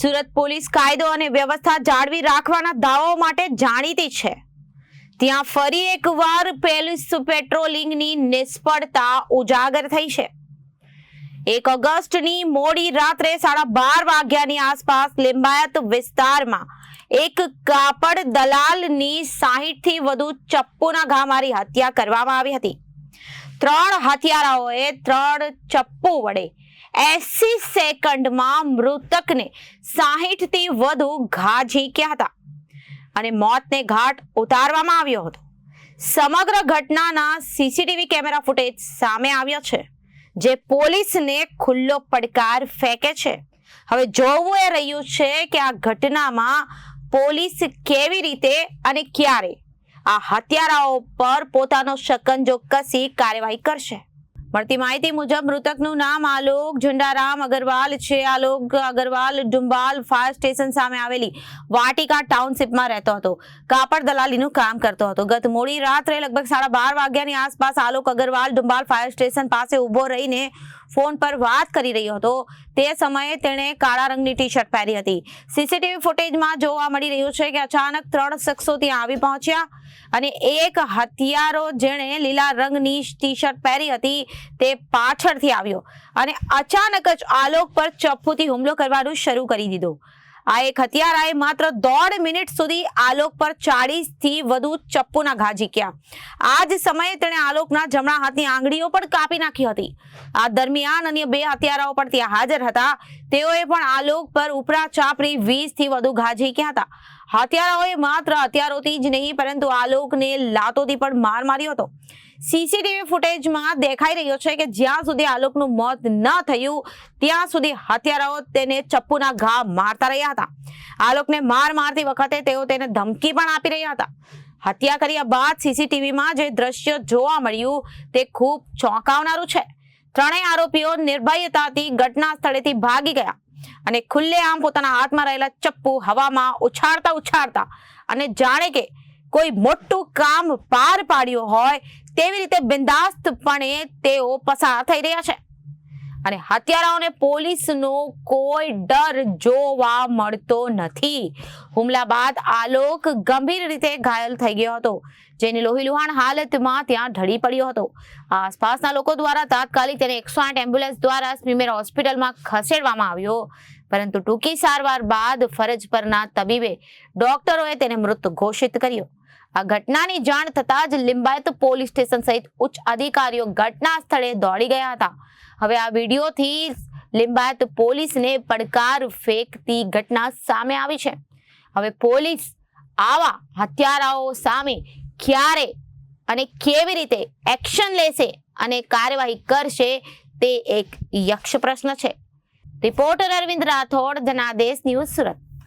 Surat police કાયદો અને વ્યવસ્થા જાળવી રાખવાના દાવાઓ માટે જાણીતી છે. ત્યાં ફરી એકવાર પોલીસ પેટ્રોલિંગની નિષ્ફળતા ઉજાગર થઈ છે. એક ઓગસ્ટની મોડી રાત્રે સાડા બાર વાગ્યાની આસપાસ લિંબાયત વિસ્તારમાં એક કાપડ દલાલની સાહીઠથી વધુ ચપ્પુના ઘા મારી હત્યા કરવામાં આવી હતી. ત્રણ હત્યારાઓએ ત્રણ ચપ્પુ વડે એસી સેકન્ડમાં મૃતકને સાહીઠથી વધુ ઘા ઝીંક્યા હતા અને મોતને ઘાટ ઉતારવામાં આવ્યો હતો. સમગ્ર ઘટનાના સીસીટીવી કેમેરા ફૂટેજ સામે આવ્યો છે, જે પોલીસને ખુલ્લો પડકાર ફેંકે છે. હવે જોવું એ રહ્યું છે કે આ ઘટનામાં પોલીસ કેવી રીતે અને ક્યારે આ હત્યારાઓ પર પોતાનો શકંજો કસી કાર્યવાહી કરશે. મળતી માહિતી મુજબ મૃતકનું નામ આલોક ઝંડારામ અગરવાલ છે. આલોક અગરવાલ ડુંબાલ ફાયર સ્ટેશન સામે આવેલી વાટિકા ટાઉનશીપમાં રહેતો હતો. કાપડ દલાલીનું કામ કરતો હતો. ગત મોડી રાત્રે લગભગ સાડા બાર વાગ્યાની આસપાસ આલોક અગરવાલ ડુંબાલ ફાયર સ્ટેશન પાસે ઊભો રહીને ફોન પર વાત કરી રહ્યો હતો. તે સમયે તેણે કાળા રંગની ટી શર્ટ પહેરી હતી. સીસીટીવી ફૂટેજમાં જોવા મળી રહ્યું છે કે અચાનક ત્રણ શખ્સો ત્યાં આવી પહોંચ્યા. અને એક હથિયારો જેણે લીલા રંગની ટી શર્ટ પહેરી હતી, તે પાછળથી આવ્યો અને અચાનક જ આલોક પર ચપ્પુથી હુમલો કરવાનું શરૂ કરી દીધો. આ એક હત્યારાએ માત્ર દોઢ મિનિટ સુધી આલોક પર ચાળીસથી વધુ ચપ્પુના ઘા ઝીક્યા. આ જ સમયે તેણે આલોકના જમણા હાથની આંગળીઓ પણ કાપી નાખી હતી. આ દરમિયાન અન્ય બે હત્યારાઓ પણ ત્યાં હાજર હતા. તેઓએ પણ આલોક પર ઉપરા ચાપરી વીસથી વધુ ઘા ઝીક્યા હતા? હત્યારાઓએ માત્ર હથિયારોથી જ નહીં, પરંતુ આલોકને લાતોથી પણ માર માર્યો હતો. સીસીટીવી ફૂટેજમાં દેખાઈ રહ્યો છે કે જ્યાં સુધી આલોકનું મોત ન થયું, ત્યાં સુધી હત્યારાઓ તેને ચપ્પુના ઘા મારતા રહ્યા હતા. આલોકને માર મારતી વખતે તેઓ તેને ધમકી પણ આપી રહ્યા હતા. હત્યા કર્યા બાદ સીસીટીવીમાં જે દ્રશ્ય જોવા મળ્યું, તે ખૂબ ચોંકાવનારું છે. ત્રણેય આરોપીઓ નિર્ભયતાથી ઘટના સ્થળેથી ભાગી ગયા અને ખુલ્લેઆમ પોતાના હાથમાં રહેલા ચપ્પુ હવામાં ઉછાળતા ઉછાળતા અને જાણે કે કોઈ મોટું કામ પાર પાડ્યું હોય તેવી રીતે બિંદાસ્તપણે તેઓ પસાર થઈ રહ્યા છે. અને હત્યારાઓને પોલીસનો કોઈ ડર જોવા મળતો નથી. હુમલા બાદ આલોક ગંભીર રીતે ઘાયલ થઈ ગયો હતો. જેની લોહીલુહાણ હાલતમાં ત્યાં ઢળી પડ્યો હતો. આસપાસના લોકો દ્વારા તાત્કાલિક તેને એકસો આઠ એમ્બ્યુલન્સ દ્વારા સ્મીમેર હોસ્પિટલમાં ખસેડવામાં આવ્યો. પરંતુ ટૂંકી સારવાર બાદ ફરજ પરના તબીબે ડોક્ટરોએ તેને મૃત ઘોષિત કર્યો. આ ઘટનાની જાણ થતાં જ લિંબાયત પોલીસ સ્ટેશન સહિત ઉચ્ચ અધિકારીઓ ઘટના સ્થળે દોડી ગયા હતા. હવે આ વિડીયોથી લિંબાયત પોલીસને પડકાર ફેંકતી ઘટના સામે આવી છે. હવે પોલીસ આવા હત્યારાઓ સામે ક્યારે અને કેવી રીતે એક્શન લેશે અને કાર્યવાહી કરશે તે એક યક્ષ પ્રશ્ન છે. Reporter Arvind Rathod Dhanadesh news Surat.